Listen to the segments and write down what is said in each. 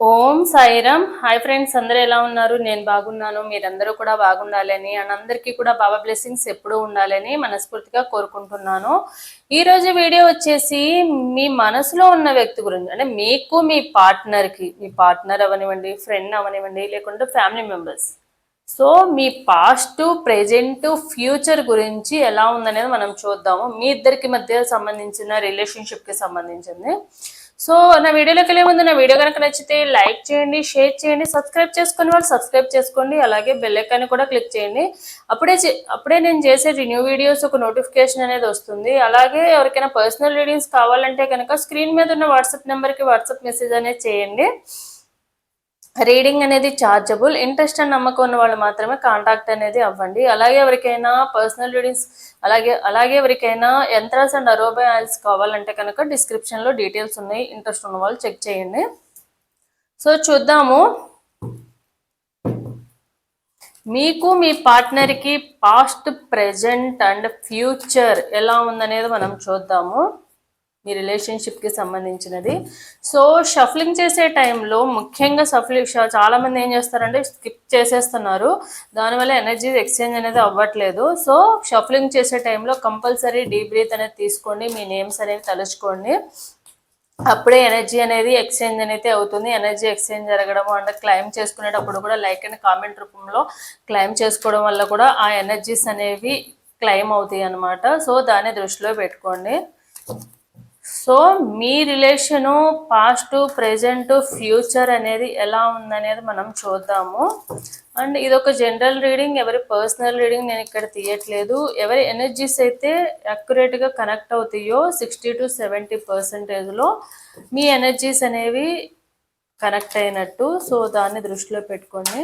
ఓం Sairam hi friends అందరూ ఎలా ఉన్నారు? నేను బాగున్నాను. మీరందరూ కూడా బాగుండాలని అండ్ అందరికీ కూడా బాబా బ్లెస్సింగ్స్ ఎప్పుడూ ఉండాలని మనస్ఫూర్తిగా కోరుకుంటున్నాను. ఈరోజు వీడియో వచ్చేసి మీ మనసులో ఉన్న వ్యక్తి గురించి అంటే మీకు మీ పార్ట్నర్కి మీ పార్ట్నర్ అవనివ్వండి ఫ్రెండ్ అవనివ్వండి లేకుంటే ఫ్యామిలీ మెంబర్స్. సో మీ పాస్ట్ ప్రెజెంట్ ఫ్యూచర్ గురించి ఎలా ఉందనేది మనం చూద్దాము. మీ ఇద్దరికి మధ్య సంబంధించిన రిలేషన్షిప్కి సంబంధించింది. సో నా వీడియోలోకి వెళ్ళే ముందు నా వీడియో కనుక నచ్చితే లైక్ చేయండి షేర్ చేయండి సబ్స్క్రైబ్ చేసుకుని వాళ్ళు సబ్స్క్రైబ్ చేసుకోండి అలాగే బెల్ ఐకాన్ కూడా క్లిక్ చేయండి. అప్పుడే చే- అప్పుడే నేను చేసే న్యూ వీడియోస్ ఒక నోటిఫికేషన్ అనేది వస్తుంది. అలాగే ఎవరికైనా పర్సనల్ రీడింగ్స్ కావాలంటే కనుక స్క్రీన్ మీద ఉన్న వాట్సాప్ నెంబర్కి వాట్సాప్ మెసేజ్ అనేది చేయండి. రీడింగ్ అనేది చార్జబుల్. ఇంట్రెస్ట్ అని నమ్మకం ఉన్న వాళ్ళు మాత్రమే కాంటాక్ట్ అనేది అవ్వండి. అలాగే ఎవరికైనా పర్సనల్ రీడింగ్స్ అలాగే అలాగే ఎవరికైనా యంత్రాస్ అండ్ అరోబో ఆయిల్స్ కావాలంటే కనుక డిస్క్రిప్షన్లో డీటెయిల్స్ ఉన్నాయి. ఇంట్రెస్ట్ ఉన్న వాళ్ళు చెక్ చేయండి. సో చూద్దాము. మీకు మీ పార్ట్నర్కి పాస్ట్ ప్రెజెంట్ అండ్ ఫ్యూచర్ ఎలా ఉందనేది మనం చూద్దాము. మీ రిలేషన్షిప్కి సంబంధించినది. సో షఫ్లింగ్ చేసే టైంలో ముఖ్యంగా షఫ్లింగ్ చాలా మంది ఏం చేస్తారంటే స్కిప్ చేసేస్తున్నారు. దానివల్ల ఎనర్జీ ఎక్స్చేంజ్ అనేది అవ్వట్లేదు. సో షఫ్లింగ్ చేసే టైంలో కంపల్సరీ డీప్ బ్రీత్ అనేది తీసుకోండి మీ నేమ్స్ అనేవి తలుచుకోండి. అప్పుడే ఎనర్జీ అనేది ఎక్స్చేంజ్ అనేది అవుతుంది. ఎనర్జీ ఎక్స్చేంజ్ జరగడం అంటే క్లైమ్ చేసుకునేటప్పుడు కూడా లైక్ అండ్ కామెంట్ రూపంలో క్లైమ్ చేసుకోవడం వల్ల కూడా ఆ ఎనర్జీస్ అనేవి క్లైమ్ అవుతాయి అన్నమాట. సో దాన్ని దృష్టిలో పెట్టుకోండి. సో మీ రిలేషను పాస్ట్ ప్రెజెంట్ ఫ్యూచర్ అనేది ఎలా ఉందనేది మనం చూద్దాము. అండ్ ఇది ఒక జనరల్ రీడింగ్ ఎవరి పర్సనల్ రీడింగ్ నేను ఇక్కడ తీయట్లేదు. ఎవరి ఎనర్జీస్ అయితే అక్యురేట్గా కనెక్ట్ అవుతాయో సిక్స్టీ టు సెవెంటీ పర్సెంటేజ్లో మీ ఎనర్జీస్ అనేవి కనెక్ట్ అయినట్టు. సో దాన్ని దృష్టిలో పెట్టుకోండి.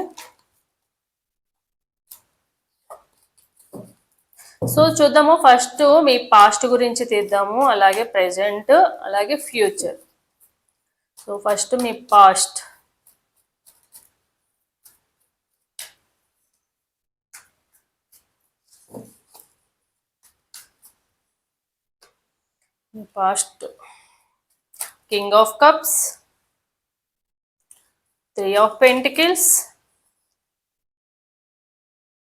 సో చూద్దాము ఫస్ట్ మీ పాస్ట్ గురించి తీద్దాము అలాగే ప్రెజెంట్ అలాగే ఫ్యూచర్. సో ఫస్ట్ మీ past. Me past. King of cups three of pentacles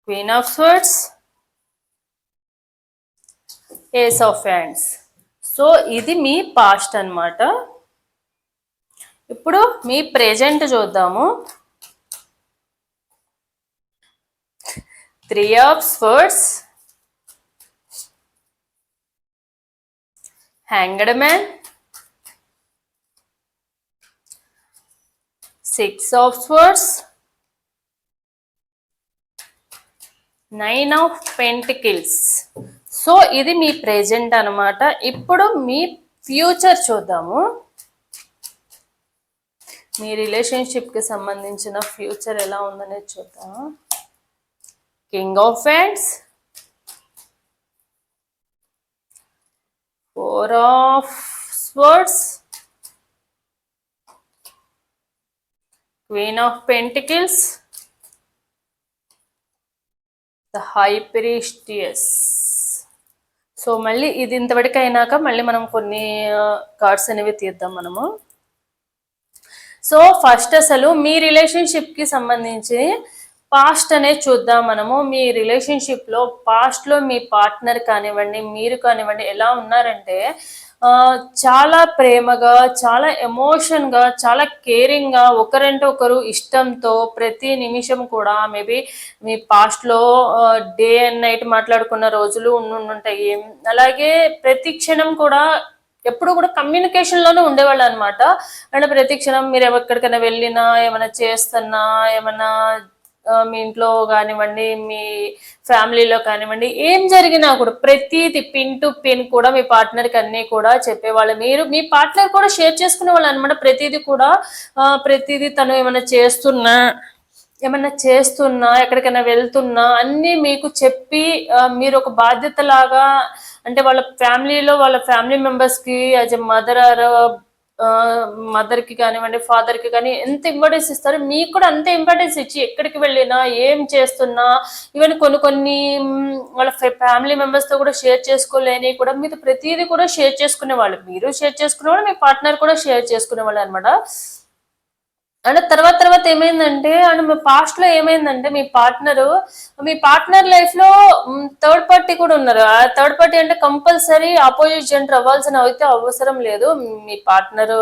queen of swords ace of hands so ఇది మీ పాస్ట్ అన్నమాట. ఇప్పుడు మీ ప్రెజెంట్ చూద్దాము. Three of swords hanged man six of swords nine of pentacles so ఇది మీ present అన్నమాట. ఇప్పుడు మీ ఫ్యూచర్ చూద్దాము. మీ రిలేషన్షిప్కి సంబంధించిన ఫ్యూచర్ ఎలా ఉందనేది చూద్దాం. King of hands four of swords queen of pentacles the హైపరిస్టియస్ so మళ్ళీ ఇది ఇంతవరకు అయినాక మళ్ళీ మనం కొన్ని కార్డ్స్ అనేవి తీద్దాం మనము. సో ఫస్ట్ అసలు మీ రిలేషన్షిప్కి సంబంధించి పాస్ట్ అనేది చూద్దాం మనము. మీ రిలేషన్షిప్లో పాస్ట్లో మీ పార్ట్నర్ కానివ్వండి మీరు కానివ్వండి ఎలా ఉన్నారంటే చాలా ప్రేమగా చాలా ఎమోషన్గా చాలా కేరింగ్గా ఒకరంటే ఒకరు ఇష్టంతో ప్రతి నిమిషం కూడా మేబీ మీ పాస్ట్లో డే అండ్ నైట్ మాట్లాడుకున్న రోజులు ఉండుంటాయి. అలాగే ప్రతి క్షణం కూడా ఎప్పుడు కూడా కమ్యూనికేషన్లోనే ఉండేవాళ్ళు అనమాట అండ్ ప్రతి క్షణం మీరు ఎక్కడికైనా వెళ్ళినా ఏమైనా చేస్తున్నా ఏమైనా మీ ఇంట్లో కానివ్వండి మీ ఫ్యామిలీలో కానివ్వండి ఏం జరిగినా కూడా ప్రతిది పిన్ టు పిన్ కూడా మీ పార్ట్నర్కి అన్నీ కూడా చెప్పేవాళ్ళు. మీరు మీ పార్ట్నర్ కూడా షేర్ చేసుకునే వాళ్ళు అనమాట ప్రతిదీ కూడా ప్రతిదీ తను ఏమైనా చేస్తున్నా ఏమన్నా చేస్తున్నా ఎక్కడికైనా వెళ్తున్నా అన్నీ మీకు చెప్పి మీరు ఒక బాధ్యత లాగా అంటే వాళ్ళ ఫ్యామిలీలో వాళ్ళ ఫ్యామిలీ మెంబర్స్కి యాజ్ ఎ మదర్ ఆర్ మదర్కి కానివ్వండి ఫాదర్కి కానీ ఎంత ఇంపార్టెన్స్ ఇస్తారు మీకు కూడా అంత ఇంపార్టెన్స్ ఇచ్చి ఎక్కడికి వెళ్ళినా ఏం చేస్తున్నా ఈవెన్ కొన్ని కొన్ని వాళ్ళ ఫ్యామిలీ మెంబర్స్తో కూడా షేర్ చేసుకోలేని కూడా మీతో ప్రతిదీ కూడా షేర్ చేసుకునే వాళ్ళు మీరు షేర్ చేసుకునే వాళ్ళు మీ పార్ట్నర్ కూడా షేర్ చేసుకునే వాళ్ళు అనమాట అండ్ తర్వాత తర్వాత ఏమైందంటే అండ్ మీ పాస్ట్లో ఏమైందంటే మీ పార్ట్నర్ మీ పార్ట్నర్ లైఫ్లో థర్డ్ పార్టీ కూడా ఉన్నారు. ఆ థర్డ్ పార్టీ అంటే కంపల్సరీ ఆపోజిట్ జెండర్ అవ్వాల్సిన అయితే అవసరం లేదు. మీ పార్ట్నర్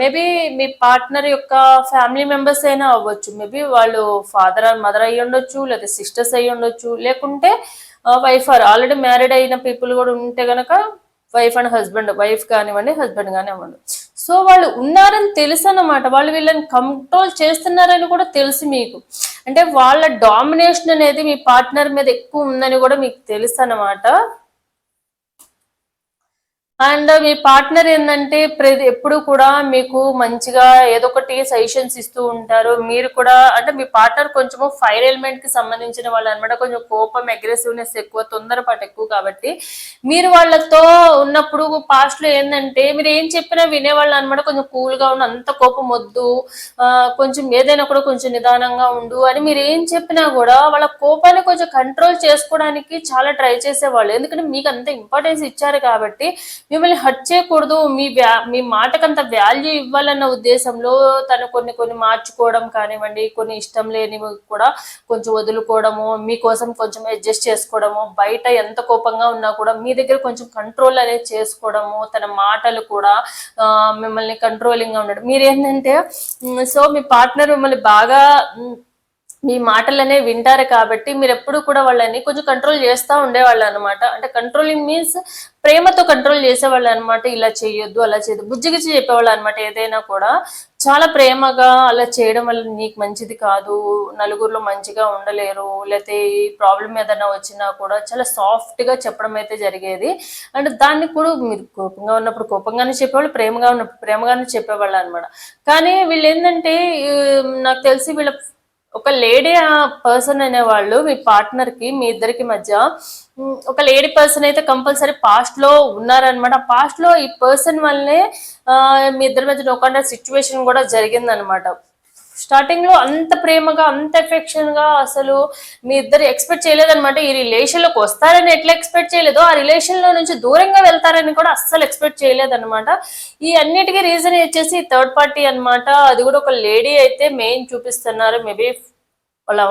మేబీ మీ పార్ట్నర్ యొక్క ఫ్యామిలీ మెంబర్స్ అయినా అవ్వచ్చు. మేబీ వాళ్ళు ఫాదర్ ఆర్ మదర్ అయ్యి ఉండొచ్చు లేదా సిస్టర్స్ అయ్యి ఉండొచ్చు. లేకుంటే వైఫ్ ఆర్ ఆల్రెడీ మ్యారీడ్ అయిన పీపుల్ కూడా ఉంటే గనక వైఫ్ అండ్ హస్బెండ్ వైఫ్ కానివ్వండి హస్బెండ్ కానివ్వండి. సో వాళ్ళు ఉన్నారని తెలుసు అన్నమాట వాళ్ళు వీళ్ళని కంట్రోల్ చేస్తున్నారని కూడా తెలుసు మీకు. అంటే వాళ్ళ డామినేషన్ అనేది మీ పార్ట్నర్ మీద ఎక్కువ ఉందని కూడా మీకు తెలుసు అన్నమాట అండ్ మీ పార్ట్నర్ ఏంటంటే ప్రతి ఎప్పుడు కూడా మీకు మంచిగా ఏదో ఒకటి సజెషన్స్ ఇస్తూ ఉంటారు. మీరు కూడా అంటే మీ పార్ట్నర్ కొంచెము ఫైర్ ఎలిమెంట్కి సంబంధించిన వాళ్ళు అనమాట కొంచెం కోపం అగ్రెసివ్నెస్ ఎక్కువ తొందరపాటు ఎక్కువ కాబట్టి మీరు వాళ్ళతో ఉన్నప్పుడు పాస్ట్లో ఏంటంటే మీరు ఏం చెప్పినా వినేవాళ్ళు అనమాట కొంచెం కూల్గా ఉండి అంత కోపం వద్దు కొంచెం ఏదైనా కూడా కొంచెం నిదానంగా ఉండు అని మీరు ఏం చెప్పినా కూడా వాళ్ళ కోపాన్ని కొంచెం కంట్రోల్ చేసుకోవడానికి చాలా ట్రై చేసేవాళ్ళు. ఎందుకంటే మీకు అంత ఇంపార్టెన్స్ ఇచ్చారు కాబట్టి మిమ్మల్ని హర్ట్ చేయకూడదు. మీ వ్యా మీ మాటకంత వాల్యూ ఇవ్వాలన్న ఉద్దేశంలో తను కొన్ని కొన్ని మార్చుకోవడం కానివ్వండి కొన్ని ఇష్టం లేనివి కూడా కొంచెం వదులుకోవడము మీకోసం కొంచెం అడ్జస్ట్ చేసుకోవడము బయట ఎంత కోపంగా ఉన్నా కూడా మీ దగ్గర కొంచెం కంట్రోల్ అనేది చేసుకోవడము తన మాటలు కూడా మిమ్మల్ని కంట్రోలింగ్గా ఉండడం. మీరు ఏంటంటే సో మీ పార్ట్నర్ మిమ్మల్ని బాగా మీ మాటలనే వింటారు కాబట్టి మీరు ఎప్పుడు కూడా వాళ్ళని కొంచెం కంట్రోల్ చేస్తూ ఉండేవాళ్ళు అనమాట అంటే కంట్రోలింగ్ మీన్స్ ప్రేమతో కంట్రోల్ చేసేవాళ్ళు అనమాట ఇలా చేయొద్దు అలా చేయదు బుజ్జిగిచ్చి చెప్పేవాళ్ళు అనమాట ఏదైనా కూడా. చాలా ప్రేమగా అలా చేయడం వల్ల నీకు మంచిది కాదు నలుగురిలో మంచిగా ఉండలేరు లేకపోతే ఈ ప్రాబ్లం ఏదైనా వచ్చినా కూడా చాలా సాఫ్ట్గా చెప్పడం అయితే జరిగేది. అండ్ దాన్ని కూడా మీరు కోపంగా ఉన్నప్పుడు కోపంగానే చెప్పేవాళ్ళు ప్రేమగా ఉన్నప్పుడు ప్రేమగానే చెప్పేవాళ్ళు అనమాట కానీ వీళ్ళు ఏంటంటే నాకు తెలిసి వీళ్ళ ఒక లేడీ పర్సన్ అనేవాళ్ళు మీ పార్ట్నర్కి మీ ఇద్దరికి మధ్య ఒక లేడీ పర్సన్ అయితే కంపల్సరీ పాస్ట్లో ఉన్నారనమాట పాస్ట్లో ఈ పర్సన్ వల్లనే ఆ, మీ ఇద్దరి మధ్య ఒక సిచ్యువేషన్ కూడా జరిగిందనమాట స్టార్టింగ్లో అంత ప్రేమగా అంత ఎఫెక్షన్గా అసలు మీ ఇద్దరు ఎక్స్పెక్ట్ చేయలేదన్నమాట. ఈ రిలేషన్లోకి వస్తారని ఎట్లా ఎక్స్పెక్ట్ చేయలేదో ఆ రిలేషన్లో నుంచి దూరంగా వెళ్తారని కూడా అస్సలు ఎక్స్పెక్ట్ చేయలేదన్నమాట. ఈ అన్నిటికీ రీజన్ వచ్చేసి థర్డ్ పార్టీ అనమాట అది కూడా ఒక లేడీ అయితే మెయిన్ చూపిస్తున్నారు. మేబీ వాళ్ళ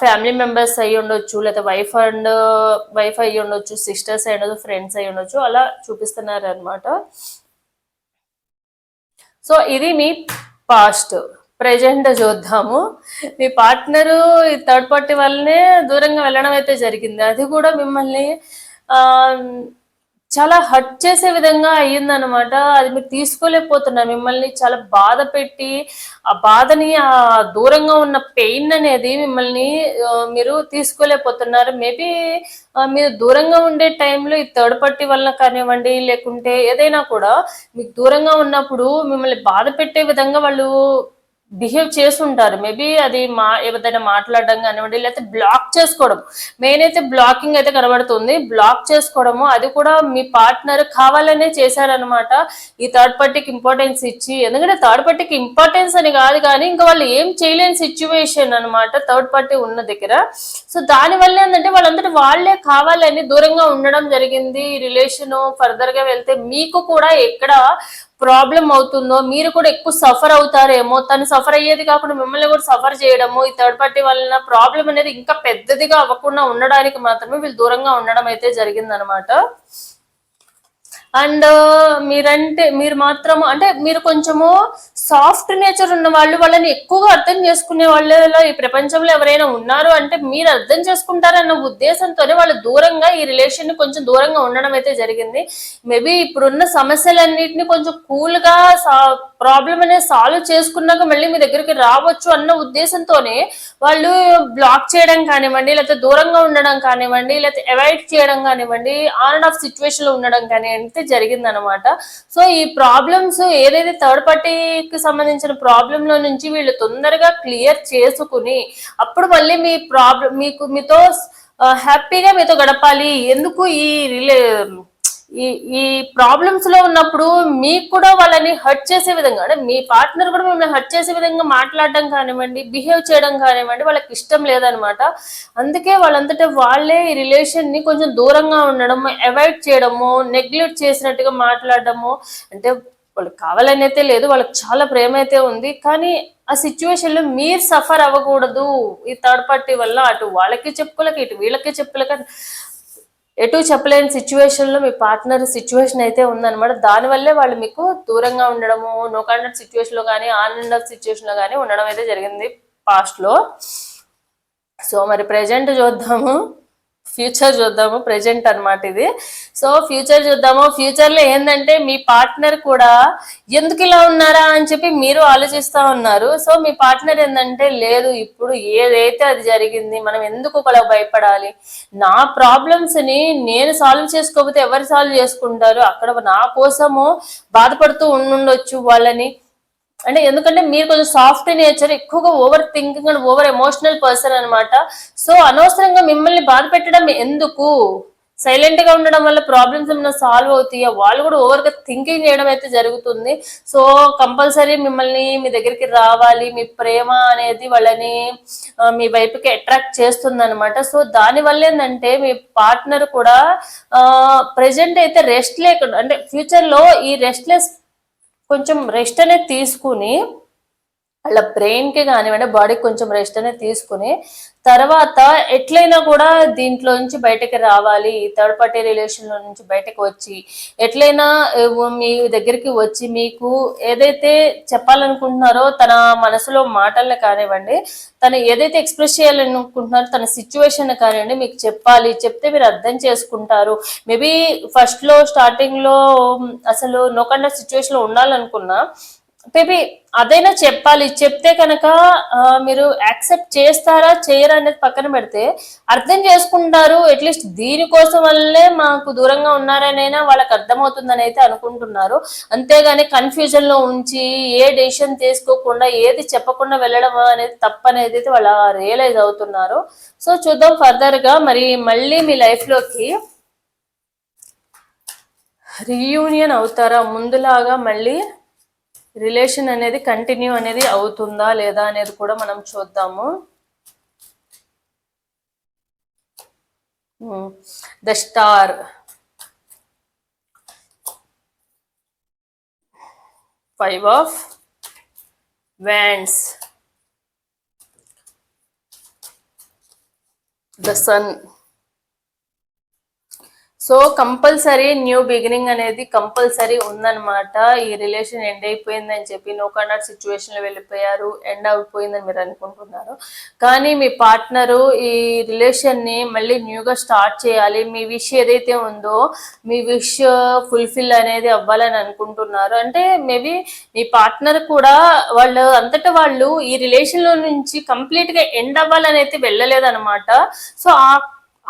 ఫ్యామిలీ మెంబర్స్ అయ్యి ఉండొచ్చు లేదా వైఫ్ అండ్ వైఫ్ అయ్యి ఉండొచ్చు సిస్టర్స్ అయ్యి ఉండొచ్చు ఫ్రెండ్స్ అయ్యి ఉండొచ్చు అలా చూపిస్తున్నారు అనమాట సో ఇది మీ పాస్ట్. ప్రజెంట్ చూద్దాము. మీ పార్ట్నరు ఈ థర్డ్ పార్టీ వల్లనే దూరంగా వెళ్ళడం అయితే జరిగింది. అది కూడా మిమ్మల్ని చాలా హర్ట్ చేసే విధంగా అయ్యిందనమాట అది మీరు తీసుకోలేకపోతున్నారు. మిమ్మల్ని చాలా బాధ పెట్టి ఆ బాధని ఆ దూరంగా ఉన్న పెయిన్ అనేది మిమ్మల్ని మీరు తీసుకోలేకపోతున్నారు. మేబీ మీరు దూరంగా ఉండే టైంలో ఈ థర్డ్ పార్టీ వలన కానివ్వండి లేకుంటే ఏదైనా కూడా మీకు దూరంగా ఉన్నప్పుడు మిమ్మల్ని బాధ పెట్టే విధంగా వాళ్ళు బిహేవ్ చేస్తుంటారు. మేబీ అది మా ఏదైనా మాట్లాడడం కానివ్వండి లేకపోతే బ్లాక్ చేసుకోవడం. మెయిన్ అయితే బ్లాకింగ్ అయితే కనబడుతుంది. బ్లాక్ చేసుకోవడము అది కూడా మీ పార్ట్నర్ కావాలనే చేశారనమాట ఈ థర్డ్ పార్టీకి ఇంపార్టెన్స్ ఇచ్చి ఎందుకంటే థర్డ్ పార్టీకి ఇంపార్టెన్స్ అని కాదు కానీ ఇంకా వాళ్ళు ఏం చేయలేని సిచ్యువేషన్ అన్నమాట థర్డ్ పార్టీ ఉన్న దగ్గర. సో దాని వల్ల ఏంటంటే వాళ్ళందరూ వాళ్ళే కావాలని దూరంగా ఉండడం జరిగింది. రిలేషను ఫర్దర్గా వెళ్తే మీకు కూడా ఎక్కడ ప్రాబ్లం అవుతుందో మీరు కూడా ఎక్కువ సఫర్ అవుతారేమో తను సఫర్ అయ్యేది కాకుండా మిమ్మల్ని కూడా సఫర్ చేయడము ఈ థర్డ్ పార్టీ వలన ప్రాబ్లం అనేది ఇంకా పెద్దదిగా అవ్వకుండా ఉండడానికి మాత్రమే వీళ్ళు దూరంగా ఉండడం అయితే జరిగిందనమాట అండ్ మీరంటే మీరు మాత్రం అంటే మీరు కొంచెము సాఫ్ట్ నేచర్ ఉన్న వాళ్ళు వాళ్ళని ఎక్కువగా అర్థం చేసుకునే వాళ్ళలో ఈ ప్రపంచంలో ఎవరైనా ఉన్నారు అంటే మీరు అర్థం చేసుకుంటారన్న ఉద్దేశంతోనే వాళ్ళు దూరంగా ఈ రిలేషన్ని కొంచెం దూరంగా ఉండడం అయితే జరిగింది. మేబీ ఇప్పుడున్న సమస్యలన్నిటిని కొంచెం కూల్గా ప్రాబ్లం అనేది సాల్వ్ చేసుకున్నాక మళ్ళీ మీ దగ్గరికి రావచ్చు అన్న ఉద్దేశంతోనే వాళ్ళు బ్లాక్ చేయడం కానివ్వండి లేకపోతే దూరంగా ఉండడం కానివ్వండి లేకపోతే అవాయిడ్ చేయడం కానివ్వండి ఆన్ అండ్ ఆఫ్ సిచ్యువేషన్లో ఉండడం కానివ్వండి జరిగింది అనమాట సో ఈ ప్రాబ్లమ్స్ ఏదైతే థర్డ్ పార్టీకి సంబంధించిన ప్రాబ్లం లో నుంచి వీళ్ళు తొందరగా క్లియర్ చేసుకుని అప్పుడు మళ్ళీ మీ ప్రాబ్లం మీకు మీతో హ్యాపీగా మీతో గడపాలి. ఎందుకు ఈ రిలే ఈ ఈ ప్రాబ్లమ్స్లో ఉన్నప్పుడు మీకు కూడా వాళ్ళని హర్ట్ చేసే విధంగా అంటే మీ పార్ట్నర్ కూడా మిమ్మల్ని హర్ట్ చేసే విధంగా మాట్లాడడం కానివ్వండి బిహేవ్ చేయడం కానివ్వండి వాళ్ళకి ఇష్టం లేదనమాట అందుకే వాళ్ళంతటా వాళ్ళే ఈ రిలేషన్ని కొంచెం దూరంగా ఉండడము అవాయిడ్ చేయడము నెగ్లెక్ట్ చేసినట్టుగా మాట్లాడడము అంటే వాళ్ళకి కావాలని అయితే లేదు వాళ్ళకి చాలా ప్రేమ అయితే ఉంది కానీ ఆ సిచ్యువేషన్లో మీరు సఫర్ అవ్వకూడదు. ఈ థర్డ్ పార్టీ వల్ల అటు వాళ్ళకి చెప్పుకోలేక ఇటు వీళ్ళకి చెప్పుకోలేక ఎటు చెప్పలేని సిచ్యువేషన్లో మీ పార్ట్నర్ సిచ్యువేషన్ అయితే ఉందన్నమాట. దానివల్లే వాళ్ళు మీకు దూరంగా ఉండడము నో కాంటాక్ట్ సిచ్యువేషన్లో కానీ ఆన్ అండ్ ఆఫ్ సిచ్యువేషన్లో కానీ ఉండడం అయితే జరిగింది పాస్ట్లో. సో మరి ప్రెజెంట్ చూద్దాము. ఫ్యూచర్ చూద్దాము ప్రెజెంట్ అన్నమాట ఇది. సో ఫ్యూచర్ చూద్దాము. ఫ్యూచర్లో ఏంటంటే మీ పార్ట్నర్ కూడా ఎందుకు ఇలా ఉన్నారా అని చెప్పి మీరు ఆలోచిస్తా ఉన్నారు. సో మీ పార్ట్నర్ ఏంటంటే లేదు ఇప్పుడు ఏదైతే అది జరిగింది మనం ఎందుకు ఒకలా భయపడాలి? నా ప్రాబ్లమ్స్ని నేను సాల్వ్ చేసుకోకపోతే ఎవరు సాల్వ్ చేసుకుంటారు? అక్కడ నా కోసము బాధపడుతూ ఉండుండొచ్చు వాళ్ళని. అంటే ఎందుకంటే మీరు కొంచెం సాఫ్ట్ నేచర్ ఎక్కువగా over thinking and over emotional person అనమాట సో అనవసరంగా మిమ్మల్ని బాధ పెట్టడం ఎందుకు? సైలెంట్గా ఉండడం వల్ల ప్రాబ్లమ్స్ ఏమైనా సాల్వ్ అవుతాయా? వాళ్ళు కూడా ఓవర్గా థింకింగ్ చేయడం అయితే జరుగుతుంది. సో కంపల్సరీ మిమ్మల్ని మీ దగ్గరికి రావాలి. మీ ప్రేమ అనేది వాళ్ళని మీ వైపుకి అట్రాక్ట్ చేస్తుంది అనమాట సో దాని వల్ల ఏంటంటే మీ పార్ట్నర్ కూడా ప్రెసెంట్ అయితే రెస్ట్ లేకుండా అంటే ఫ్యూచర్లో ఈ రెస్ట్లెస్ కొంచెం రెస్ట్ అనేది తీసుకుని వాళ్ళ బ్రెయిన్కి కానివ్వండి బాడీకి కొంచెం రెస్ట్ అనేది తీసుకుని తర్వాత ఎట్లయినా కూడా దీంట్లో నుంచి బయటకు రావాలి థర్డ్ పార్టీ రిలేషన్లో నుంచి బయటకు వచ్చి ఎట్లయినా మీ దగ్గరికి వచ్చి మీకు ఏదైతే చెప్పాలనుకుంటున్నారో తన మనసులో మాటల్ని కానివ్వండి తను ఏదైతే ఎక్స్ప్రెస్ చేయాలనుకుంటున్నారో తన సిచ్యువేషన్ కానివ్వండి మీకు చెప్పాలి చెప్తే మీరు అర్థం చేసుకుంటారు. మేబీ ఫస్ట్లో స్టార్టింగ్లో అసలు నోకండా సిచ్యువేషన్లో ఉండాలనుకున్నా మేబీ అదైనా చెప్పాలి. చెప్తే కనుక మీరు యాక్సెప్ట్ చేస్తారా చేయరా అనేది పక్కన పెడితే అర్థం చేసుకుంటారు. అట్లీస్ట్ దీనికోసం వల్లే మాకు దూరంగా ఉన్నారనైనా వాళ్ళకి అర్థమవుతుందని అయితే అనుకుంటున్నారు. అంతేగాని కన్ఫ్యూజన్లో ఉంచి ఏ డెసిషన్ తీసుకోకుండా ఏది చెప్పకుండా వెళ్ళడం అనేది తప్పనేది అయితే వాళ్ళు రియలైజ్ అవుతున్నారు. సో చూద్దాం ఫర్దర్గా మరి మళ్ళీ మీ లైఫ్లోకి రీయూనియన్ అవుతారా? ముందులాగా మళ్ళీ రిలేషన్ అనేది కంటిన్యూ అనేది అవుతుందా లేదా అనేది కూడా మనం చూద్దాము. The star. Five of wands the sun. So compulsory new beginning అనేది కంపల్సరీ ఉందన్నమాట. ఈ రిలేషన్ ఎండ్ అయిపోయిందని చెప్పి నో కన్నట్ సిచ్యువేషన్లో వెళ్ళిపోయారు ఎండ్ అయిపోయిందని మీరు అనుకుంటున్నారు. కానీ మీ పార్ట్నరు ఈ రిలేషన్ని మళ్ళీ న్యూగా స్టార్ట్ చేయాలి. మీ విష్ ఏదైతే ఉందో మీ విష్ ఫుల్ఫిల్ అనేది అవ్వాలని అనుకుంటున్నారు. అంటే మేబీ మీ పార్ట్నర్ కూడా వాళ్ళు అంతటా వాళ్ళు ఈ రిలేషన్లో నుంచి కంప్లీట్గా ఎండ్ అవ్వాలని అయితే వెళ్ళలేదన్నమాట. సో ఆ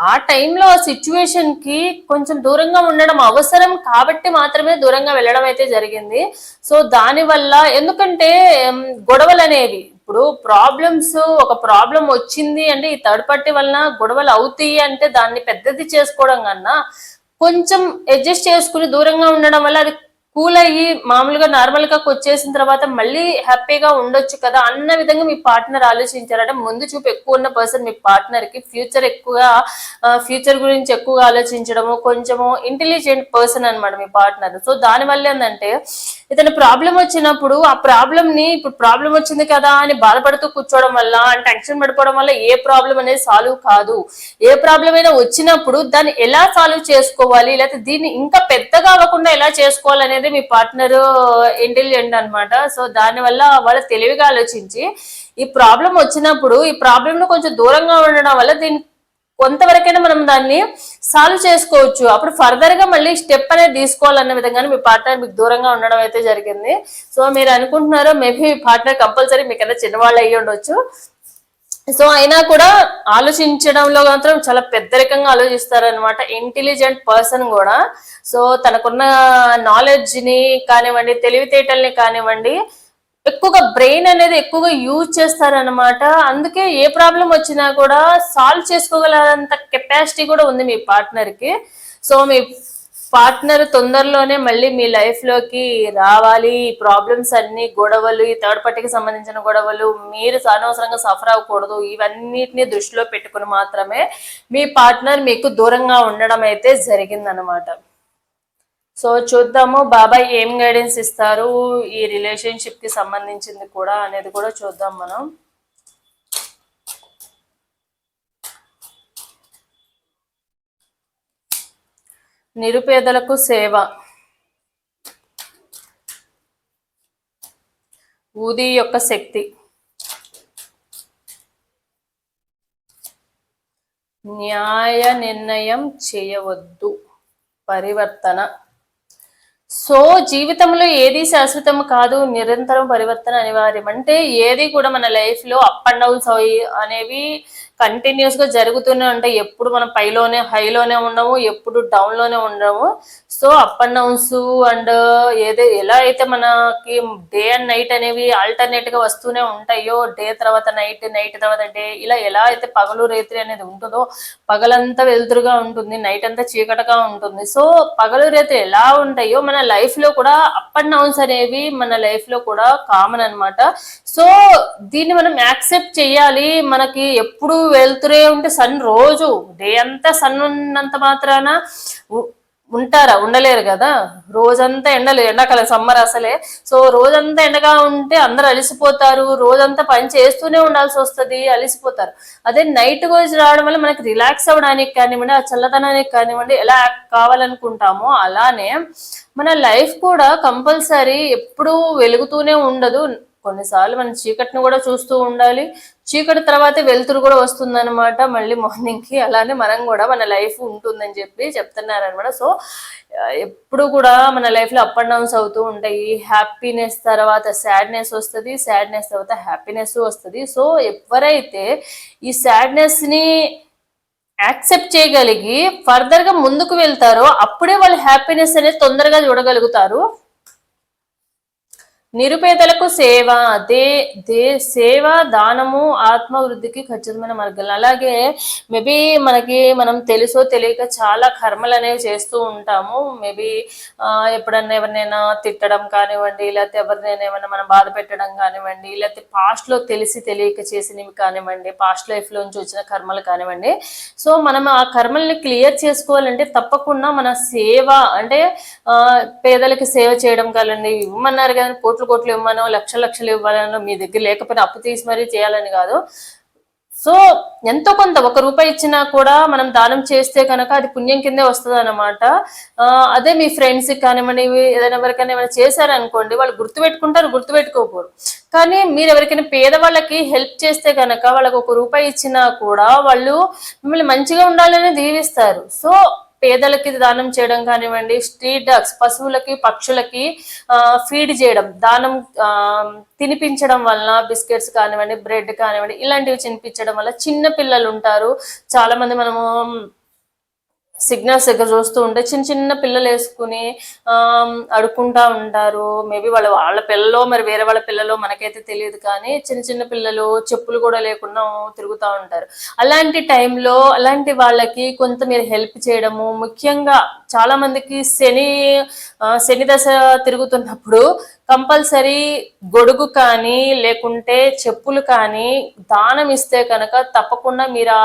ఆ టైంలో ఆ సిచ్యువేషన్కి కొంచెం దూరంగా ఉండడం అవసరం కాబట్టి మాత్రమే దూరంగా వెళ్ళడం అయితే జరిగింది. సో దానివల్ల ఎందుకంటే గొడవలు అనేవి ఇప్పుడు ప్రాబ్లమ్స్ ఒక ప్రాబ్లం వచ్చింది అంటే ఈ థర్డ్ పార్టీ వలన గొడవలు అవుతాయి అంటే దాన్ని పెద్దది చేసుకోవడం కన్నా కొంచెం అడ్జస్ట్ చేసుకుని దూరంగా ఉండడం వల్ల అది కూల్ అయ్యి మామూలుగా నార్మల్గా వచ్చేసిన తర్వాత మళ్ళీ హ్యాపీగా ఉండొచ్చు కదా అన్న విధంగా మీ పార్ట్నర్ ఆలోచించారంటే ముందు చూపు ఎక్కువ ఉన్న పర్సన్ మీ పార్ట్నర్కి ఫ్యూచర్ ఎక్కువగా ఫ్యూచర్ గురించి ఎక్కువగా ఆలోచించడము కొంచెము ఇంటెలిజెంట్ పర్సన్ అన్నమాట మీ పార్ట్నర్ సో దాని వల్ల ఏంటంటే ఏదైనా ప్రాబ్లం వచ్చినప్పుడు ఆ ప్రాబ్లం ని ఇప్పుడు ప్రాబ్లం వచ్చింది కదా అని బాధపడుతూ కూర్చోవడం వల్ల టెన్షన్ పడిపోవడం వల్ల ఏ ప్రాబ్లం అనేది సాల్వ్ కాదు. ఏ ప్రాబ్లం అయినా వచ్చినప్పుడు దాన్ని ఎలా సాల్వ్ చేసుకోవాలి? లేకపోతే దీన్ని ఇంకా పెద్దగా అవ్వకుండా ఎలా చేసుకోవాలి అనేది మీ పార్ట్నర్ ఇంటెలిజెంట్ అనమాట సో దాని వల్ల వాళ్ళు తెలివిగా ఆలోచించి ఈ ప్రాబ్లం వచ్చినప్పుడు ఈ ప్రాబ్లం ను కొంచెం దూరంగా ఉండడం వల్ల దీన్ని కొంతవరకైనా మనం దాన్ని సాల్వ్ చేసుకోవచ్చు. అప్పుడు ఫర్దర్గా మళ్ళీ స్టెప్ అనేది తీసుకోవాలన్న విధంగానే మీ పార్ట్నర్ మీకు దూరంగా ఉండడం అయితే జరిగింది. సో మీరు అనుకుంటున్నారో మేబీ మీ పార్ట్నర్ కంపల్సరీ మీకన్నా చిన్నవాళ్ళు అయ్యి ఉండొచ్చు. సో అయినా కూడా ఆలోచించడంలో మాత్రం చాలా పెద్దరికంగా ఆలోచిస్తారనమాట ఇంటెలిజెంట్ పర్సన్ కూడా. సో తనకున్న నాలెడ్జ్ని కానివ్వండి తెలివితేటల్ని కానివ్వండి ఎక్కువగా బ్రెయిన్ అనేది ఎక్కువగా యూజ్ చేస్తారనమాట అందుకే ఏ ప్రాబ్లం వచ్చినా కూడా సాల్వ్ చేసుకోగలంత కెపాసిటీ కూడా ఉంది మీ పార్ట్నర్కి సో మీ పార్ట్నర్ తొందరలోనే మళ్ళీ మీ లైఫ్లోకి రావాలి. ప్రాబ్లమ్స్ అన్ని గొడవలు ఈ థర్డ్ పార్టీకి సంబంధించిన గొడవలు మీరు అనవసరంగా సఫర్ అవ్వకూడదు. ఇవన్నిటిని దృష్టిలో పెట్టుకుని మాత్రమే మీ పార్ట్నర్ మీకు దూరంగా ఉండడం అయితే జరిగిందనమాట సో చూద్దాము బాబాయ్ ఏం గైడెన్స్ ఇస్తారు ఈ రిలేషన్షిప్కి సంబంధించింది కూడా అనేది కూడా చూద్దాం మనం. నిరుపేదలకు సేవ. ఊది యొక్క శక్తి. న్యాయ నిర్ణయం చేయవద్దు. పరివర్తన. సో జీవితంలో ఏది శాశ్వతం కాదు నిరంతరం పరివర్తన అనివార్యం. అంటే ఏది కూడా మన లైఫ్లో అప్ అండ్ డౌన్స్ అనేవి కంటిన్యూస్గా జరుగుతూనే ఉంటాయి. ఎప్పుడు మనం పైలోనే హైలోనే ఉండము ఎప్పుడు డౌన్లోనే ఉండము. So up and downs and ఏదో ఎలా అయితే మనకి డే అండ్ నైట్ అనేవి ఆల్టర్నేట్గా వస్తూనే ఉంటాయో డే తర్వాత నైట్ నైట్ తర్వాత డే ఇలా ఎలా అయితే పగలు రేత్రి అనేది ఉంటుందో పగలంతా వెలుతురుగా ఉంటుంది నైట్ అంతా చీకటగా ఉంటుంది. సో పగలు రేత్రి ఎలా ఉంటాయో మన లైఫ్లో కూడా అప్ అండ్ డౌన్స్ అనేవి మన లైఫ్లో కూడా కామన్ అన్నమాట. సో దీన్ని మనం యాక్సెప్ట్ చేయాలి. మనకి ఎప్పుడు వెళ్తూనే ఉంటే సన్ రోజు డే అంతా సన్ ఉన్నంత మాత్రాన ఉంటారా? ఉండలేరు కదా? రోజంతా ఎండలు ఎండాకాలం సమ్మర్ అసలే. సో రోజంతా ఎండగా ఉంటే అందరు అలిసిపోతారు. రోజంతా పని చేస్తూనే ఉండాల్సి వస్తుంది అలిసిపోతారు. అదే నైట్ రోజు రావడం వల్ల మనకి రిలాక్స్ అవ్వడానికి కానివ్వండి ఆ చల్లదనానికి కానివ్వండి ఎలా కావాలనుకుంటామో అలానే మన లైఫ్ కూడా కంపల్సరీ ఎప్పుడూ వెలుగుతూనే ఉండదు. కొన్నిసార్లు మనం చీకటిని కూడా చూస్తూ ఉండాలి. చీకటి తర్వాత వెలుతురు కూడా వస్తుందన్నమాట. మళ్ళీ మార్నింగ్కి అలానే మనం కూడా మన లైఫ్ ఉంటుందని చెప్పి చెప్తున్నారనమాట సో ఎప్పుడు కూడా మన లైఫ్లో అప్ అండ్ డౌన్స్ అవుతూ ఉంటాయి. హ్యాపీనెస్ తర్వాత సాడ్నెస్ వస్తుంది. సాడ్నెస్ తర్వాత హ్యాపీనెస్ వస్తుంది. సో ఎవరైతే ఈ సాడ్నెస్ని యాక్సెప్ట్ చేయగలిగి ఫర్దర్గా ముందుకు వెళ్తారో అప్పుడే వాళ్ళు హ్యాపీనెస్ అనేది తొందరగా చూడగలుగుతారు. నిరుపేదలకు సేవ దే దే సేవ దానము ఆత్మవృద్ధికి ఖచ్చితమైన మార్గాలు. అలాగే మేబీ మనకి మనం తెలుసో తెలియక చాలా కర్మలు అనేవి చేస్తూ ఉంటాము. మేబీ ఎప్పుడన్నా ఎవరినైనా తిట్టడం కానివ్వండి లేకపోతే ఎవరినైనా ఏమైనా మనం బాధ పెట్టడం కానివ్వండి లేకపోతే పాస్ట్లో లో తెలిసి తెలియక చేసినవి కానివ్వండి పాస్ట్ లైఫ్లోంచి వచ్చిన కర్మలు కానివ్వండి. సో మనం ఆ కర్మల్ని క్లియర్ చేసుకోవాలంటే తప్పకుండా మన సేవ అంటే పేదలకు పేదలకి సేవ చేయడం కానివ్వండి ఇవ్వమన్నారు కానీ కోట్లు కోట్లు ఇవ్వమనో లక్ష లక్షలు ఇవ్వాలనో మీ దగ్గర లేకపోయినా అప్పు తీసి మరీ చేయాలని కాదు. సో ఎంతో కొంత ఒక రూపాయి ఇచ్చినా కూడా మనం దానం చేస్తే కనుక అది పుణ్యం కిందే వస్తుంది అనమాట అదే మీ ఫ్రెండ్స్ కానివ్వండి ఇవి ఏదైనా ఎవరికైనా ఏమైనా చేశారనుకోండి వాళ్ళు గుర్తుపెట్టుకుంటారు గుర్తుపెట్టుకోకూడదు కానీ మీరు ఎవరికైనా పేదవాళ్ళకి హెల్ప్ చేస్తే కనుక వాళ్ళకి ఒక రూపాయి ఇచ్చినా కూడా వాళ్ళు మిమ్మల్ని మంచిగా ఉండాలని దీవిస్తారు. సో పేదలకి దానం చేయడం కానివ్వండి స్ట్రీట్ డాగ్స్ పశువులకి పక్షులకి ఫీడ్ చేయడం దానం ఆ, తినిపించడం వలన బిస్కెట్స్ కానివ్వండి బ్రెడ్ కానివ్వండి ఇలాంటివి తినిపించడం వల్ల చిన్న పిల్లలు ఉంటారు. చాలా మంది మనము సిగ్నల్స్ దగ్గర చూస్తూ ఉంటే చిన్న చిన్న పిల్లలు వేసుకుని అడుక్కుంటా ఉంటారు. మేబీ వాళ్ళ వాళ్ళ పిల్లలో మరి వేరే వాళ్ళ పిల్లలో మనకైతే తెలియదు కానీ చిన్న చిన్న పిల్లలు చెప్పులు కూడా లేకుండా తిరుగుతూ ఉంటారు. అలాంటి టైంలో అలాంటి వాళ్ళకి కొంత మీరు హెల్ప్ చేయడము ముఖ్యంగా చాలా మందికి శని శని దశ తిరుగుతున్నప్పుడు కంపల్సరీ గొడుగు కానీ లేకుంటే చెప్పులు కానీ దానం ఇస్తే కనుక తప్పకుండా మీరు ఆ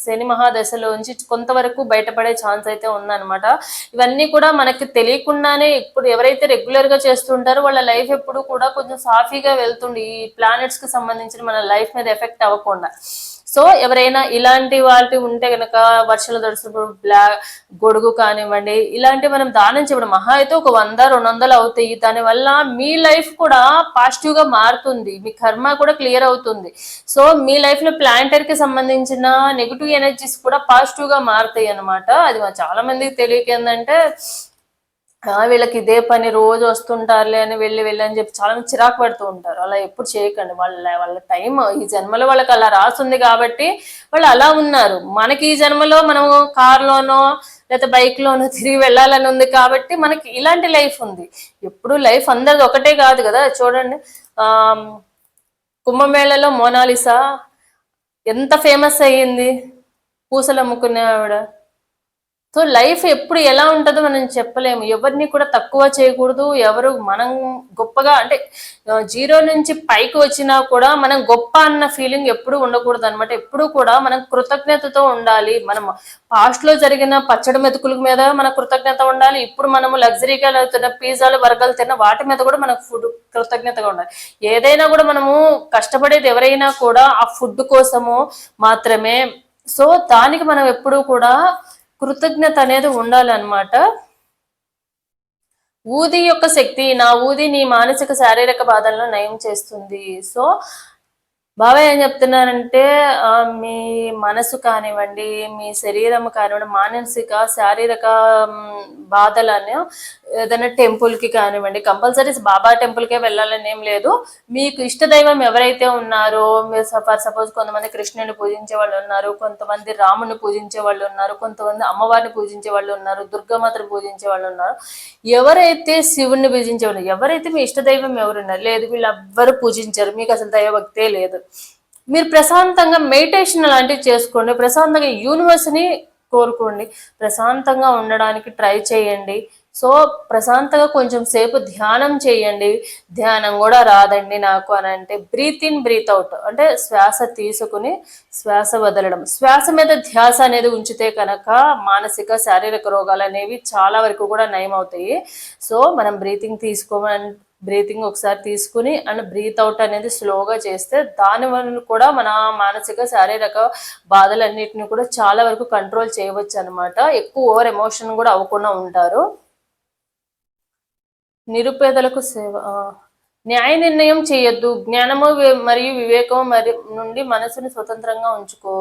శని మహాదశలోంచి కొంతవరకు బయటపడే ఛాన్స్ అయితే ఉందన్నమాట. ఇవన్నీ కూడా మనకి తెలియకుండానే ఇప్పుడు ఎవరైతే రెగ్యులర్గా చేస్తుంటారో వాళ్ళ లైఫ్ ఎప్పుడు కూడా కొంచెం సాఫీగా వెళ్తుంది ఈ ప్లానెట్స్కి సంబంధించిన మన లైఫ్ మీద ఎఫెక్ట్ అవ్వకుండా. సో ఎవరైనా ఇలాంటి వాటి ఉంటే కనుక వర్షాలు తడుస్తున్నప్పుడు బ్లా గొడుగు కానివ్వండి ఇలాంటి మనం దానం చేయడం మహా అయితే ఒక వంద రెండు వందలు అవుతాయి. దానివల్ల మీ లైఫ్ కూడా పాజిటివ్గా మారుతుంది. మీ కర్మ కూడా క్లియర్ అవుతుంది. సో మీ లైఫ్లో ప్లాంటర్కి సంబంధించిన నెగిటివ్ ఎనర్జీస్ కూడా పాజిటివ్గా మారుతాయి అన్నమాట. అది చాలా మందికి తెలియక ఏంటంటే వీళ్ళకి ఇదే పని రోజు వస్తుంటారులే అని వెళ్ళి వెళ్ళి అని చెప్పి చాలా చిరాకు పడుతూ ఉంటారు. అలా ఎప్పుడు చేయకండి. వాళ్ళ వాళ్ళ టైం ఈ జన్మలో వాళ్ళకి అలా రాస్తుంది కాబట్టి వాళ్ళు అలా ఉన్నారు. మనకి ఈ జన్మలో మనం కార్లోనో లేకపోతే బైక్లోనో తిరిగి వెళ్ళాలని ఉంది కాబట్టి మనకి ఇలాంటి లైఫ్ ఉంది. ఎప్పుడు లైఫ్ అందరిది ఒకటే కాదు కదా. చూడండి ఆ కుంభమేళలో మోనాలిసా ఎంత ఫేమస్ అయ్యింది. పూసలు అమ్ముకునే ఆవిడ. సో లైఫ్ ఎప్పుడు ఎలా ఉంటుందో మనం చెప్పలేము. ఎవరిని కూడా తక్కువ చేయకూడదు. ఎవరు మనం గొప్పగా అంటే జీరో నుంచి పైకి వచ్చినా కూడా మనం గొప్ప అన్న ఫీలింగ్ ఎప్పుడు ఉండకూడదు అనమాట ఎప్పుడు కూడా మనం కృతజ్ఞతతో ఉండాలి. మనం పాస్ట్లో జరిగిన పచ్చడి మెతుకుల మీద మన కృతజ్ఞత ఉండాలి. ఇప్పుడు మనము లగ్జరీగా తిన్న పిజ్జాలు వర్గాలు తిన్న వాటి మీద కూడా మనకు ఫుడ్ కృతజ్ఞతగా ఉండాలి. ఏదైనా కూడా మనము కష్టపడేది ఎవరైనా కూడా ఆ ఫుడ్ కోసము మాత్రమే. సో దానికి మనం ఎప్పుడూ కూడా కృతజ్ఞత అనేది ఉండాలన్నమాట. ఊది యొక్క శక్తి నా ఊది నీ మానసిక శారీరక బాధలను నయం చేస్తుంది. సో బాబాయ్ ఏం చెప్తున్నారంటే మీ మనసు కానివ్వండి మీ శరీరం కానివ్వండి మానసిక శారీరక బాధలను ఏదైనా టెంపుల్కి కానివ్వండి కంపల్సరీ బాబా టెంపుల్కే వెళ్ళాలని ఏం లేదు. మీకు ఇష్ట దైవం ఎవరైతే ఉన్నారో మీరు ఫర్ సపోజ్ కొంతమంది కృష్ణుని పూజించే వాళ్ళు ఉన్నారు కొంతమంది రాముని పూజించే వాళ్ళు ఉన్నారు కొంతమంది అమ్మవారిని పూజించే వాళ్ళు ఉన్నారు దుర్గామాతను పూజించే వాళ్ళు ఉన్నారు. ఎవరైతే శివుణ్ణి పూజించే వాళ్ళు ఎవరైతే మీ ఇష్ట దైవం ఎవరున్నారు లేదు వీళ్ళు ఎవ్వరు పూజించారు మీకు అసలు దైవభక్తే లేదు. మీరు ప్రశాంతంగా మెడిటేషన్ లాంటివి చేసుకోండి ప్రశాంతంగా యూనివర్స్ని కోరుకోండి ప్రశాంతంగా ఉండడానికి ట్రై చేయండి. సో ప్రశాంతంగా కొంచెం సేపు ధ్యానం చేయండి. ధ్యానం కూడా రాదండి నాకు అని అంటే బ్రీత్ ఇన్ బ్రీత్ అవుట్ అంటే శ్వాస తీసుకుని శ్వాస వదలడం. శ్వాస మీద ధ్యాస అనేది ఉంచితే కనుక మానసిక శారీరక రోగాలు అనేవి చాలా వరకు కూడా నయం అవుతాయి సో మనం బ్రీతింగ్ తీసుకోమని బ్రీతింగ్ ఒకసారి తీసుకుని అండ్ బ్రీత్ అవుట్ అనేది స్లోగా చేస్తే దాని వల్ల కూడా మన మానసిక శారీరక బాధలన్నిటిని కూడా చాలా వరకు కంట్రోల్ చేయవచ్చు అనమాట ఎక్కువ ఓవర్ ఎమోషన్ కూడా అవ్వకుండా ఉంటారు. నిరుపేదలకు సేవ న్యాయ నిర్ణయం చేయొద్దు. జ్ఞానము మరియు వివేకము మరి నుండి మనసుని స్వతంత్రంగా ఉంచుకో.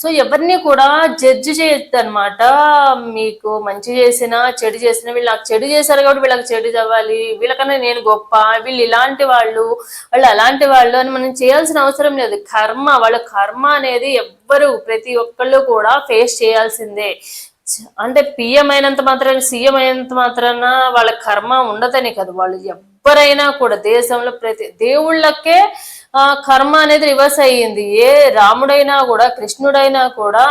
సో ఎవరిని కూడా జడ్జి చేయొద్దు అనమాట మీకు మంచి చేసినా చెడు చేసినా వీళ్ళు నాకు చెడు చేశారు కాబట్టి వీళ్ళకి చెడు చవ్వాలి వీళ్ళకన్నా నేను గొప్ప. వీళ్ళు ఇలాంటి వాళ్ళు వాళ్ళు అలాంటి వాళ్ళు అని మనం చేయాల్సిన అవసరం లేదు. కర్మ వాళ్ళ కర్మ అనేది ఎవ్వరు ప్రతి ఒక్కళ్ళు కూడా ఫేస్ చేయాల్సిందే. అంటే పిఎం అయినంత మాత్రాన సీఎం అయినంత మాత్రాన వాళ్ళ కర్మ ఉండదనే కదా. వాళ్ళు ఎవ్వరైనా కూడా దేశంలో ప్రతి దేవుళ్ళకే కర్మ అనేది రివర్స్ అయ్యింది. ఏ రాముడైనా కూడా కృష్ణుడైనా కూడా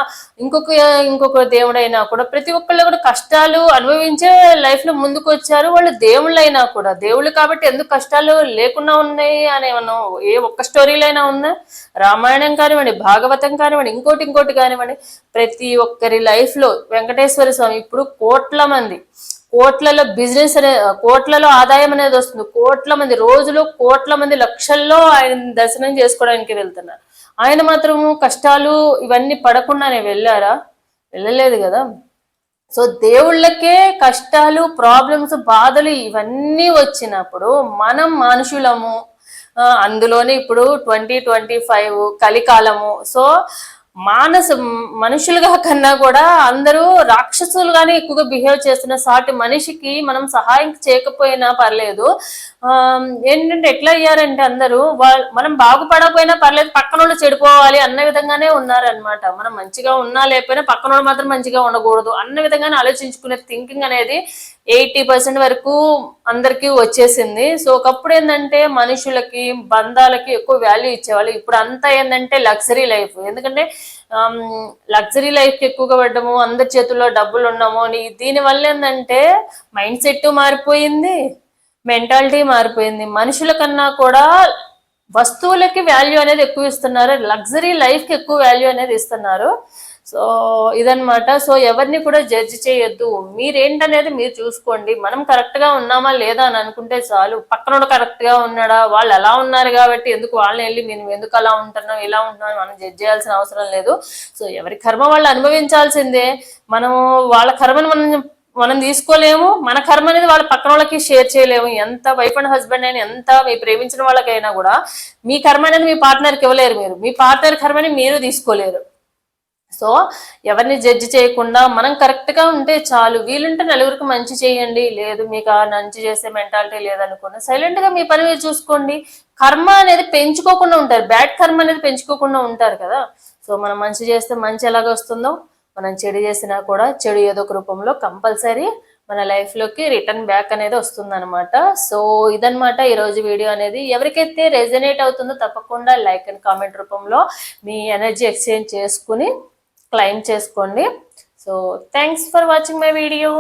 ఇంకొక ఇంకొక దేవుడైనా కూడా ప్రతి ఒక్కళ్ళు కూడా కష్టాలు అనుభవించే లైఫ్లో ముందుకు వచ్చారు వాళ్ళు దేవుళ్ళైనా కూడా. దేవుళ్ళు కాబట్టి ఎందుకు కష్టాలు లేకుండా ఉన్నాయి అనే మనం ఏ ఒక్క స్టోరీలైనా ఉందా రామాయణం కానివ్వండి భాగవతం కానివ్వండి ఇంకోటి ఇంకోటి కానివ్వండి ప్రతి ఒక్కరి లైఫ్లో వెంకటేశ్వర స్వామి ఇప్పుడు కోట్ల మంది కోట్లలో బిజినెస్ అనే కోట్లలో ఆదాయం అనేది వస్తుంది. కోట్ల మంది రోజులు కోట్ల మంది లక్షల్లో ఆయన దర్శనం చేసుకోవడానికి వెళ్తున్నారు. ఆయన మాత్రము కష్టాలు ఇవన్నీ పడకుండానే వెళ్ళారా? వెళ్ళలేదు కదా? సో దేవుళ్ళకే కష్టాలు ప్రాబ్లమ్స్ బాధలు ఇవన్నీ వచ్చినప్పుడు మనం మనుషులము అందులోనే ఇప్పుడు ట్వంటీ ట్వంటీ ఫైవ్ కలికాలము. సో మానస మనుషులుగా కన్నా కూడా అందరూ రాక్షసులుగానే ఎక్కువగా బిహేవ్ చేస్తున్న సాటి మనిషికి మనం సహాయం చేయకపోయినా పర్లేదు. ఏంటంటే ఎట్లా అయ్యారంటే అందరూ వాళ్ళు మనం బాగుపడకపోయినా పర్లేదు పక్కన చెడిపోవాలి అన్న విధంగానే ఉన్నారనమాట మనం మంచిగా ఉన్నా లేకపోయినా పక్కన మాత్రం మంచిగా ఉండకూడదు అన్న విధంగానే ఆలోచించుకునే థింకింగ్ అనేది ఎయిటీ పర్సెంట్ వరకు అందరికీ వచ్చేసింది. సో ఒకప్పుడు ఏంటంటే మనుషులకి బంధాలకి ఎక్కువ వాల్యూ ఇచ్చేవాళ్ళు. ఇప్పుడు అంతా ఏంటంటే లగ్జరీ లైఫ్. ఎందుకంటే లగ్జరీ లైఫ్కి ఎక్కువగా పడ్డము అందరి చేతుల్లో డబ్బులు ఉండము అని. దీనివల్ల ఏంటంటే మైండ్ సెట్ మారిపోయింది మెంటాలిటీ మారిపోయింది. మనుషుల కన్నా కూడా వస్తువులకి వాల్యూ అనేది ఎక్కువ ఇస్తున్నారు. లగ్జరీ లైఫ్కి ఎక్కువ వాల్యూ అనేది ఇస్తున్నారు. సో ఇదనమాట సో ఎవరిని కూడా జడ్జి చేయొద్దు. మీరేంటనేది మీరు చూసుకోండి. మనం కరెక్ట్గా ఉన్నామా లేదా అని అనుకుంటే చాలు. పక్కన కరెక్ట్గా ఉన్నాడా? వాళ్ళు ఎలా ఉన్నారు కాబట్టి ఎందుకు వాళ్ళని వెళ్ళి మేము ఎందుకు అలా ఉంటున్నాం ఇలా ఉంటున్నాం మనం జడ్జ్ చేయాల్సిన అవసరం లేదు. సో ఎవరి కర్మ వాళ్ళు అనుభవించాల్సిందే. మనము వాళ్ళ కర్మను మనం మనం తీసుకోలేము. మన కర్మ అనేది వాళ్ళ పక్కన వాళ్ళకి షేర్ చేయలేము. ఎంత వైఫ్ అండ్ హస్బెండ్ అయినా ఎంత మీ ప్రేమించిన వాళ్ళకైనా కూడా మీ కర్మ అనేది మీ పార్ట్నర్కి ఇవ్వలేరు మీరు. మీ పార్ట్నర్ కర్మని మీరు తీసుకోలేరు. సో ఎవరిని జడ్జి చేయకుండా మనం కరెక్ట్గా ఉంటే చాలు. వీలుంటే నలుగురికి మంచి చేయండి. లేదు మీకు మంచి చేసే మెంటాలిటీ లేదనుకోండి సైలెంట్గా మీ పని మీరు చూసుకోండి. కర్మ అనేది పెంచుకోకుండా ఉంటారు. బ్యాడ్ కర్మ అనేది పెంచుకోకుండా ఉంటారు కదా. సో మనం మంచి చేస్తే మంచి ఎలాగ వస్తుందో మనం చెడు చేసినా కూడా చెడు ఏదో ఒక రూపంలో కంపల్సరీ మన లైఫ్లోకి రిటర్న్ బ్యాక్ అనేది వస్తుందన్నమాట. సో ఇదనమాట ఈరోజు వీడియో అనేది. ఎవరికైతే రెజనేట్ అవుతుందో తప్పకుండా లైక్ అండ్ కామెంట్ రూపంలో మీ ఎనర్జీ ఎక్స్చేంజ్ చేసుకుని క్లైమ్ చేసుకోండి. So thanks for watching my video